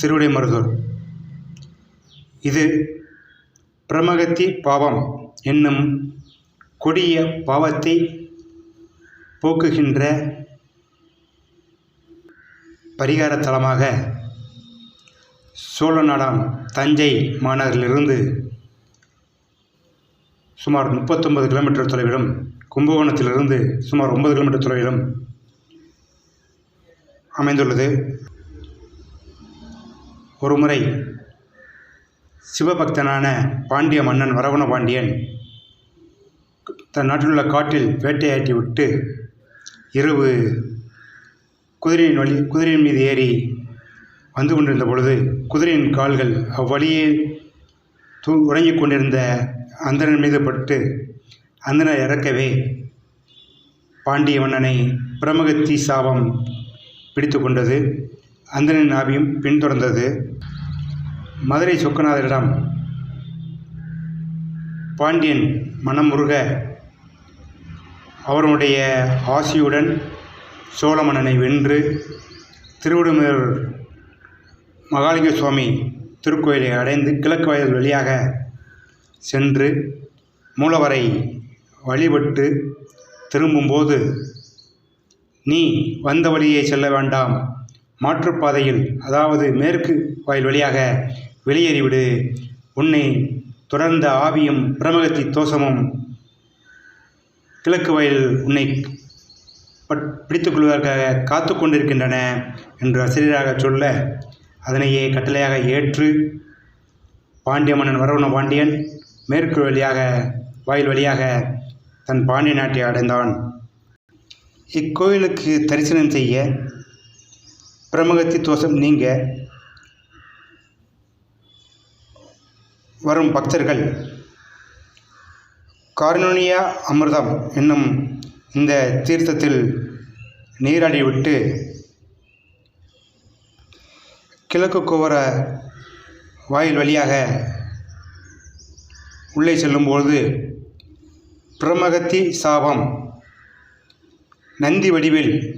திருவிடைமருதூர் இது பிரமகத்தி பாவம் என்னும் கொடிய பாவத்தை போக்குகின்ற பரிகார தலமாக சோழநாடாம் தஞ்சை மாநகரிலிருந்து சுமார் முப்பத்தொன்பது கிலோமீட்டர் தொலைவிலும் கும்பகோணத்திலிருந்து சுமார் ஒன்பது கிலோமீட்டர் தொலைவிலும் அமைந்துள்ளது. ஒருமுறை சிவபக்தனான பாண்டிய மன்னன் வரவண பாண்டியன் தன் நாட்டிலுள்ள காட்டில் வேட்டையாட்டி விட்டு இரவு குதிரையின் வழி குதிரையின் மீது ஏறி வந்து கொண்டிருந்த பொழுது குதிரையின் கால்கள் அவ்வழியே தூ உறங்கிக் கொண்டிருந்த அந்தரன் மீது பட்டு அந்தனர் இறக்கவே பாண்டிய மன்னனை பிரமகத்தி சாபம் பிடித்து கொண்டது. அந்தனின் நாபியும் பின்தொடர்ந்தது. மதுரை சொக்கநாதரிடம் பாண்டியன் மனமுருக அவருடைய ஆசியுடன் சோழ மன்னனை வென்று திருவிடுமர் மகாலிங்க சுவாமி திருக்கோயிலை அடைந்து கிழக்கு வாயில் வழியாக சென்று மூலவரை வழிபட்டு திரும்பும்போது நீ வந்த வழியே செல்ல வேண்டாம். மாற்றுப்பாதையில் அதாவது மேற்கு வாயில் வழியாக வெளியேறிவிடு. உன்னை தொடர்ந்த ஆவியும் பிரமகத்தி தோஷமும் கிழக்கு வயல் உன்னை பட் பிடித்துக் கொள்வதற்காக காத்து கொண்டிருக்கின்றன என்று ஆசிரியராக சொல்ல அதனையே கட்டளையாக ஏற்று பாண்டிய மன்னன் வரவண பாண்டியன் மேற்கு வழியாக வாயில் வழியாக தன் பாண்டிய நாட்டை அடைந்தான். இக்கோயிலுக்கு தரிசனம் செய்ய பிரமகத்தி தோஷம் நீங்க வரும் பக்தர்கள். கார்னோனியா அமிர்தம் என்னும் இந்த தீர்த்தத்தில் நீராடி விட்டு கிழக்கு கோவர வாயில் வழியாக உள்ளே செல்லும்போது பிரமகத்தி சாபம் நந்தி வடிவில்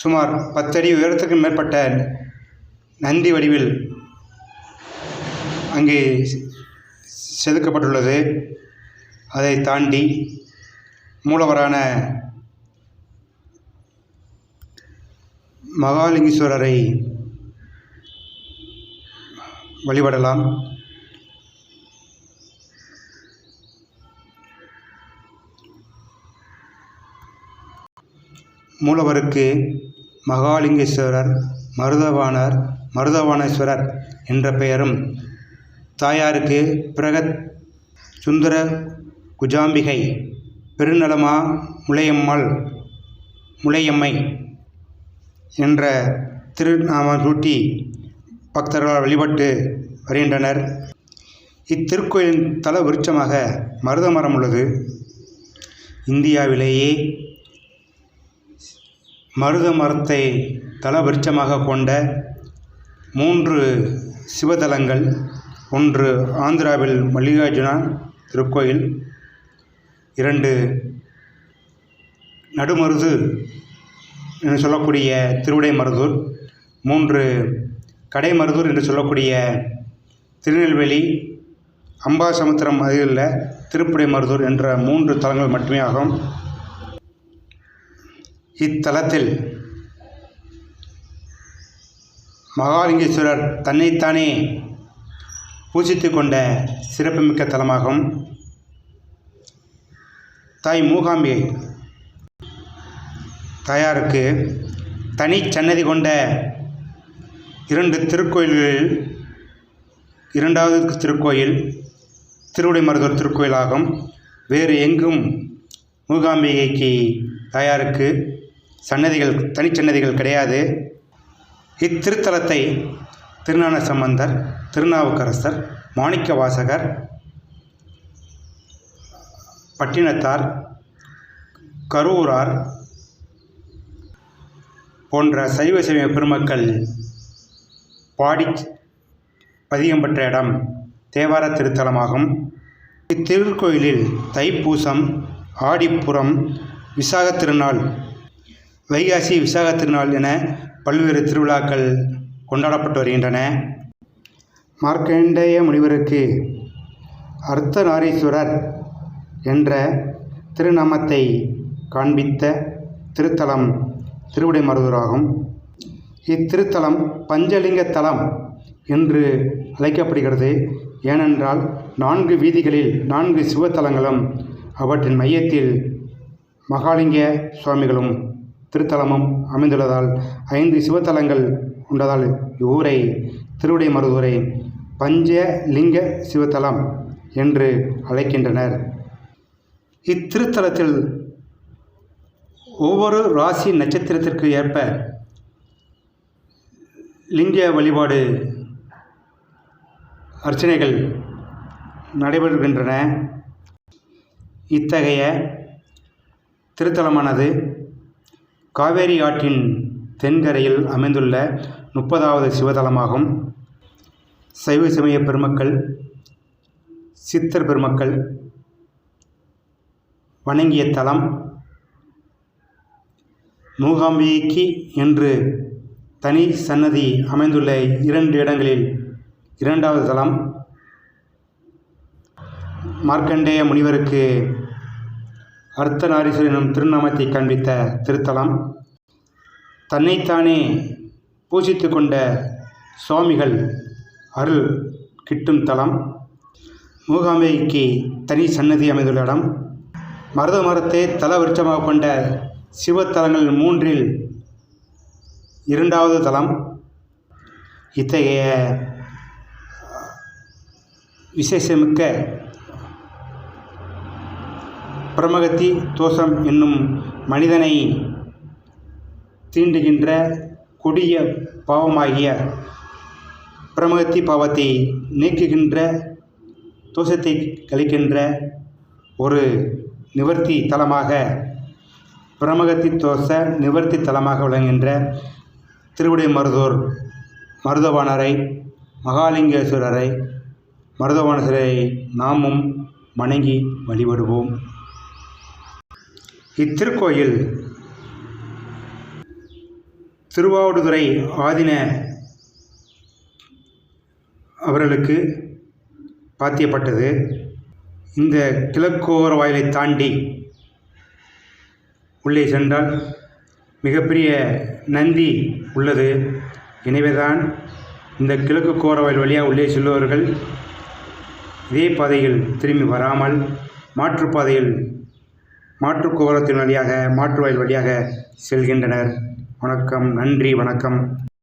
சுமார் பத்தடி உயரத்துக்கு மேற்பட்ட நந்தி வடிவில் அங்கே செதுக்கப்பட்டுள்ளது. அதை தாண்டி மூலவரான மகாலிங்கேஸ்வரரை வழிபடலாம். மூலவருக்கு மகாலிங்கேஸ்வரர் மருதவாணர் மருதவாணேஸ்வரர் என்ற பெயரும் தாயாருக்கு பிரகத் சுந்தர குஜாம்பிகை பெருநலமா முளையம்மாள் முளையம்மை என்ற திருநாமம் சூட்டி பக்தர்களால் வழிபட்டு வருகின்றனர். இத்திருக்கோயிலின் தல விருட்சமாக மருதமரம் உள்ளது. இந்தியாவிலேயே மருத மரத்தை தல கொண்ட மூன்று சிவதலங்கள் ஒன்று ஆந்திராவில் மல்லிகார்ஜுனா திருக்கோயில் இரண்டு நடுமருது என்று சொல்லக்கூடிய திருவிடை மருதூர் மூன்று கடைமருதூர் என்று சொல்லக்கூடிய திருநெல்வேலி அம்பாசமுத்திரம் அருகிலுள்ள திருப்புடைமருதூர் என்ற மூன்று தலங்கள் மட்டுமே ஆகும். இத்தலத்தில் மகாலிங்கேஸ்வரர் தன்னைத்தானே பூஜித்து கொண்ட சிறப்புமிக்க தலமாகும் தாய் மூகாம்பிகை. தாயாருக்கு தனி சன்னதி கொண்ட இரண்டு திருக்கோயில்களில் இரண்டாவது திருக்கோயில் திருவிடைமருதூர் திருக்கோயிலாகும். வேறு எங்கும் மூகாம்பிகைக்கு தாயாருக்கு சன்னதிகள் தனிச்சன்னதிகள் கிடையாது. இத்திருத்தலத்தை திருஞான சம்பந்தர் திருநாவுக்கரசர் மாணிக்க வாசகர் பட்டினத்தார் கரூரார் போன்ற சைவ சைவ பெருமக்கள் பாடி பதிகம் பெற்ற இடம் தேவார திருத்தலமாகும். இத்திருக்கோயிலில் தைப்பூசம் ஆடிப்புறம் விசாகத் திருநாள் வைகாசி விசாகத் திருநாள் என பல்வேறு திருவிழாக்கள் கொண்டாடப்பட்டு வருகின்றன. மார்க்கண்டேய முனிவருக்கு அர்த்தநாரீஸ்வரர் என்ற திருநாமத்தை காண்பித்த திருத்தலம் திருவிடைமருதூராகும். இத்திருத்தலம் பஞ்சலிங்க தலம் என்று அழைக்கப்படுகிறது. ஏனென்றால் நான்கு வீதிகளில் நான்கு சிவத்தலங்களும் அவற்றின் மையத்தில் மகாலிங்க சுவாமிகளும் திருத்தலமும் அமைந்துள்ளதால் ஐந்து சிவத்தலங்கள் உண்டதால் இவ்வூரை திருவிடைமருதூரை பஞ்சலிங்க சிவத்தலம் என்று அழைக்கின்றனர். இத்திருத்தலத்தில் ஒவ்வொரு ராசி நட்சத்திரத்திற்கு ஏற்ப லிங்க வழிபாடு அர்ச்சனைகள் நடைபெறுகின்றன. இத்தகைய திருத்தலமானது காவேரி ஆற்றின் தென்கரையில் அமைந்துள்ள முப்பதாவது சிவதலமாகும். சைவ சமய பெருமக்கள் சித்தர் பெருமக்கள் வணங்கிய தலம் மூகாம்பிகைக்கு என்று தனி சன்னதி அமைந்துள்ள இரண்டு இடங்களில் இரண்டாவது தலம். மார்க்கண்டேய முனிவருக்கு அர்த்தநாரீஸ்வரர் எனும் திருநாமத்தை காண்பித்த திருத்தலம். தன்னைத்தானே பூஜித்து கொண்ட சுவாமிகள் அருள் கிட்டும் தலம். மூகாம்பிகைக்கு தனி சன்னதி அமைந்துள்ள இடம். மருத மரத்தை தல விருட்சமாக கொண்ட சிவத்தலங்கள் மூன்றில் இரண்டாவது தலம். இத்தகைய விசேஷமிக்க பிரமகத்தி தோஷம் என்னும் மனிதனை தீண்டுகின்ற கொடிய பாவமாகிய பிரமகத்தி பாவத்தை நீக்குகின்ற தோஷத்தை கழிக்கின்ற ஒரு நிவர்த்தி தலமாக பிரமகத்தி தோஷ நிவர்த்தி தலமாக விளங்குகின்ற திருவிடை மருதூர் மருதவாணரை மகாலிங்கேஸ்வரரை மருதவாணேஸ்வரரை நாமும் வணங்கி வழிபடுவோம். இத்திருக்கோயில் திருவாவடுதுறை ஆதின அவர்களுக்கு பாத்தியப்பட்டது. இந்த கிழக்கோர வாயிலை தாண்டி உள்ளே சென்றால் மிகப்பெரிய நந்தி உள்ளது. எனவேதான் இந்த கிழக்கு கோரவாயில் வழியாக உள்ளே செல்பவர்கள் இதே பாதையில் திரும்பி வராமல் மாற்றுப்பாதையில் மாற்று கோரத்தின் வழியாக மாற்று வாயில் வழியாக செல்கின்றனர். வணக்கம் நன்றி வணக்கம்.